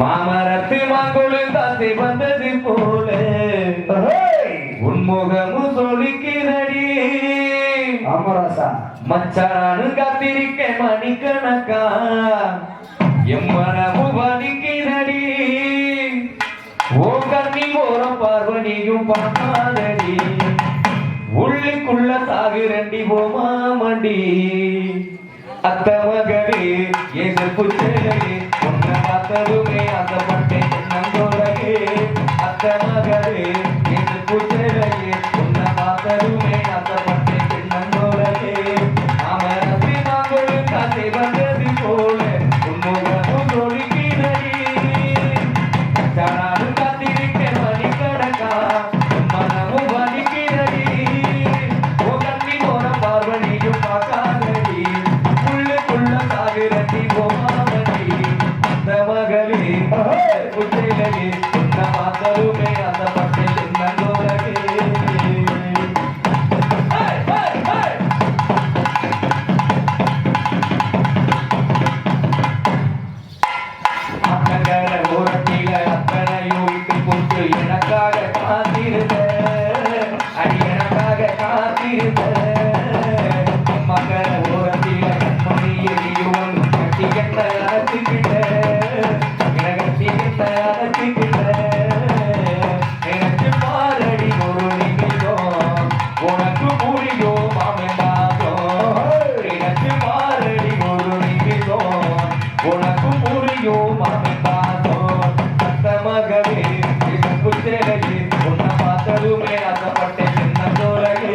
மாமரத்து மாங்குழு தாசி வந்தது போல. உன்முகமும் சொலிக்கிறடி அமராசா மச்சானு காத்திருக்க மணிக்கணக்கா. எம்மனமும் வலிக்கிறடி ஓ கண்ணி ஓரம் பார்வனியும் பண்ணாதடி உள்ளுக்குள்ள சாகுரண்டி போமாமண்டி அத்த மகவி ஆசப்பட்டேன் நங்கோலகே அத்தனை எனக்காக காத்திருந்த அடி எனக்காக காத்திருந்த உண்மை ஆசைப்பட்டேன் சின்ன தோழகே